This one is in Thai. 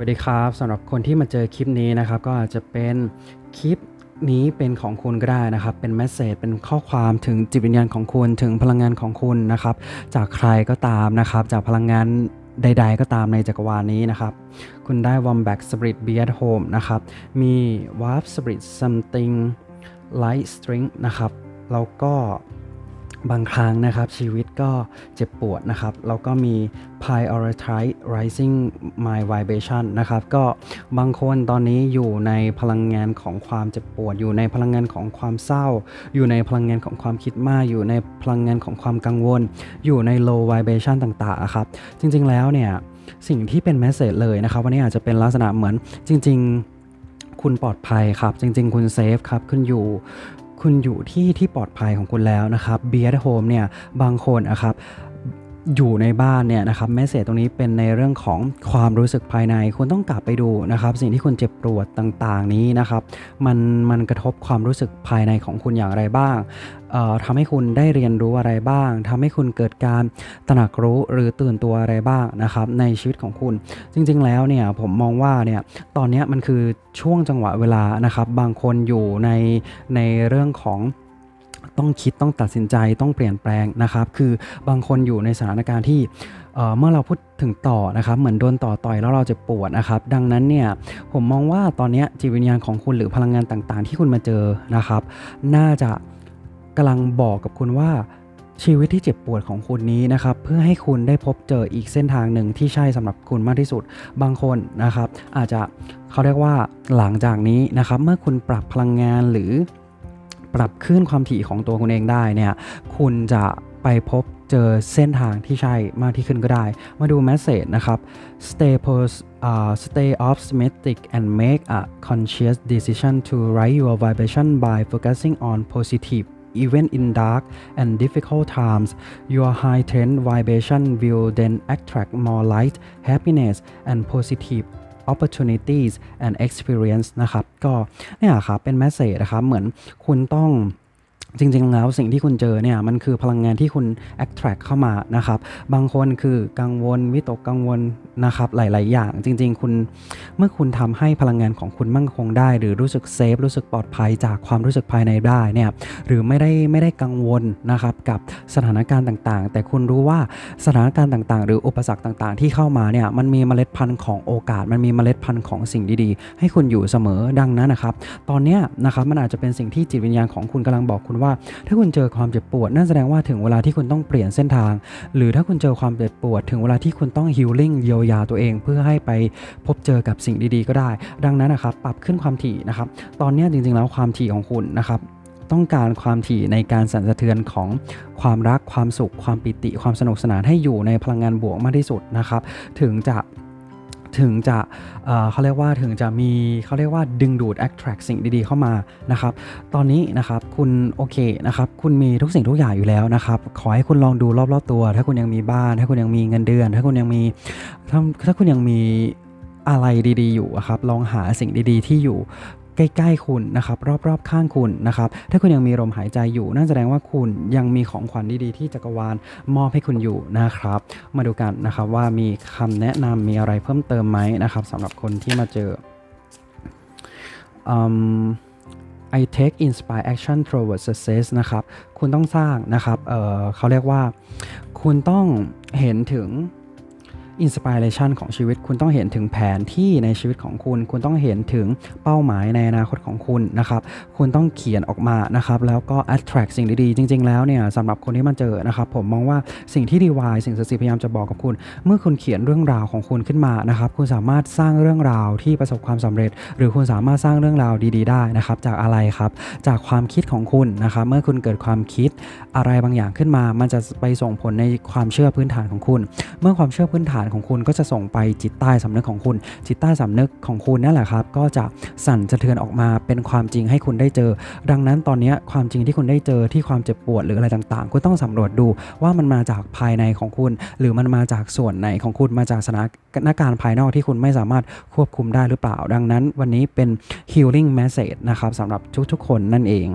สวัสดีครับสำหรับคนที่มาเจอคลิปนี้นะครับก็อาจจะเป็นคลิปนี้เป็นของคุณก็ได้นะครับ เป็นแมสเซจเป็นข้อความถึงจิตวิญญาณของคุณถึงพลังงานของคุณนะครับ จากใครก็ตามนะครับ จากพลังงานใด ๆ ก็ตามในจักรวาลนี้นะครับ คุณได้ Wombat Spirit Be at Home นะครับ มี Warp Spirit Something Light String นะครับ แล้วก็ บางครั้งนะครับชีวิตก็เจ็บปวดนะครับแล้วก็มี prioritize rising my vibration นะครับก็บางคนตอนนี้อยู่ในพลังงานของความเจ็บปวด อยู่ในพลังงานของความเศร้า อยู่ในพลังงานของความคิดมาก อยู่ในพลังงานของความกังวล อยู่ใน low vibration ต่างๆครับจริงๆแล้วเนี่ยสิ่งที่เป็น message เลยนะครับวันนี้อาจจะเป็นลักษณะเหมือนจริง ๆ คุณปลอดภัยครับ จริง ๆ คุณเซฟครับคุณอยู่ คุณอยู่ที่ที่ปลอดภัยของคุณแล้วนะครับเบียร์โฮมเนี่ยบางคนนะครับ อยู่ในบ้านเนี่ยนะครับแมสเซจตรงนี้เป็นในเรื่องของความรู้สึกภายใน คุณต้องกลับไปดูนะครับ สิ่งที่คุณเจ็บปวดต่างๆ นี้นะครับ มันมันกระทบความรู้สึกภายในของคุณอย่างไรบ้างเอ่อทำให้คุณได้เรียนรู้อะไรบ้างทำให้คุณเกิดการตระหนักรู้หรือตื่นตัวอะไรบ้างนะครับ ในชีวิตของคุณ จริง ๆ แล้วเนี่ยผมมองว่าเนี่ยตอนนี้มันคือช่วงจังหวะเวลานะครับ บางคนอยู่ในในเรื่องของ ต้องคิดต้องตัดสินใจต้องเปลี่ยนแปลงนะครับ คือบางคนอยู่ในสถานการณ์ที่เเมื่อเราพูดถึงต่อนะครับ เหมือนโดนต่อต่อยแล้วเราจะปวดนะครับ ดังนั้นเนี่ยผมมองว่าตอนนี้จิตวิญญาณของคุณหรือพลังงานต่างๆ ที่คุณมาเจอนะครับ น่าจะกำลังบอกกับคุณว่าชีวิตที่เจ็บปวดของคุณนี้นะครับ เพื่อให้คุณได้พบเจออีกเส้นทางหนึ่งที่ใช่สำหรับคุณมากที่สุด บางคนนะครับ อาจจะเขาเรียกว่าหลังจากนี้นะครับ เมื่อคุณปรับพลังงานหรือ ปรับคลื่นความถี่ของตัวคุณเองได้เนี่ยคุณจะไปพบเจอเส้นทางที่ใช่มากที่ขึ้นก็ได้ มาดูแมสเซจนะครับ stay pos uh, stay optimistic and make a conscious decision to raise your vibration by focusing on positive even in dark and difficult times your high trend vibration will then attract more light happiness and positive opportunities and experience นะครับ ก็เนี่ยครับเป็นแมสเซจนะครับ เหมือนคุณต้อง จริงๆ แล้วสิ่งที่คุณเจอเนี่ยมันคือพลังงานที่คุณ attract เข้ามานะครับบางคนคือกังวลวิตกกังวลนะครับหลาย ๆ อย่าง จริง ๆ คุณเมื่อคุณทำให้พลังงานของคุณมั่นคงได้ หรือรู้สึกเซฟรู้สึกปลอดภัยจากความรู้สึกภายในได้เนี่ยหรือไม่ได้ไม่ได้กังวลนะครับกับสถานการณ์ต่างๆ แต่คุณรู้ว่าสถานการณ์ต่างๆ หรืออุปสรรคต่างๆ ที่เข้ามาเนี่ยมันมีเมล็ดพันธุ์ของโอกาส มันมีเมล็ดพันธุ์ของสิ่งดีๆ ให้คุณอยู่เสมอดังนั้นนะครับ ตอนเนี้ยนะครับมันอาจจะเป็นสิ่งที่จิตวิญญาณของคุณกำลังบอกคุณว่า ถ้าคุณเจอความเจ็บปวดนั่นแสดงว่าถึงเวลาที่คุณต้องเปลี่ยนเส้นทาง หรือถ้าคุณเจอความเจ็บปวด ถึงเวลาที่คุณต้องฮิลลิ่งเยียวยาตัวเอง เพื่อให้ไปพบเจอกับสิ่งดีๆ ก็ได้ ดังนั้นนะครับปรับขึ้นความถี่นะครับตอนนี้จริงๆแล้วความถี่ของคุณนะครับต้องการความถี่ในการสั่นสะเทือนของความรักความสุข ความปิติ ความสนุกสนานให้อยู่ในพลังงานบวกมากที่สุดนะครับ ถึงจะ ถึงจะเเขาเรียกว่าถึงจะมีเขาเรียกว่าดึงดูด attract สิ่งดีๆเข้ามานะครับ ตอนนี้นะครับคุณโอเคนะครับคุณมีทุกสิ่งทุกอย่างอยู่แล้วนะครับขอให้คุณลองดูรอบๆตัว ถ้าคุณยังมีบ้าน ถ้าคุณยังมีเงินเดือน ถ้าคุณยังมีถ้าถ้าคุณยังมีอะไรดีๆ อยู่อะครับลองหาสิ่งดีๆ ที่อยู่ ใกล้ๆคุณนะครับรอบๆข้างคุณนะครับถ้าคุณยังมีลมหายใจอยู่นั่นแสดงว่าคุณยังมีของขวัญดีๆ ที่จักรวาลมอบให้คุณอยู่นะครับ มาดูกันนะครับว่ามีคำแนะนำมีอะไรเพิ่มเติมไหมนะครับสำหรับคนที่มาเจออืม I take inspire action towards success นะครับ คุณต้องสร้างนะครับเออเขาเรียกว่า คุณต้องเห็นถึง inspiration ของชีวิต คุณต้องเห็นถึงแผนที่ในชีวิตของคุณ คุณต้องเห็นถึงเป้าหมายในอนาคตของคุณนะครับ คุณต้องเขียนออกมานะครับ แล้วก็ attract สิ่งดีๆ จริง ๆ แล้วเนี่ยสำหรับคนที่มาเจอนะครับ ผมมองว่าสิ่งที่ดีวายสิ่งศักดิ์สิทธิ์พยายามจะบอกกับคุณ เมื่อคุณเขียนเรื่องราวของคุณขึ้นมานะครับ คุณสามารถสร้างเรื่องราวที่ประสบความสำเร็จ หรือคุณสามารถสร้างเรื่องราวดี ๆ ได้นะครับ จากอะไรครับ จากความคิดของคุณนะครับ เมื่อคุณเกิดความคิดอะไรบางอย่างขึ้นมา มันจะไปส่งผลในความเชื่อพื้นฐานของคุณ เมื่อความเชื่อพื้นฐานของคุณก็จะส่งไปจิตใต้สำนึกของคุณ จิตใต้สำนึกของคุณนั่นแหละครับ ก็จะสั่นสะเทือนออกมาเป็นความจริงให้คุณได้เจอ ดังนั้นตอนนี้ความจริงที่คุณได้เจอที่ความเจ็บปวดหรืออะไรต่างๆคุณต้องสำรวจดูว่ามันมาจากภายในของคุณ หรือมันมาจากส่วนไหนของคุณมาจากสถานการณ์ภายนอกที่คุณไม่สามารถควบคุมได้หรือเปล่า ดังนั้นวันนี้เป็น healing message นะครับสำหรับทุกๆคนนั่นเอง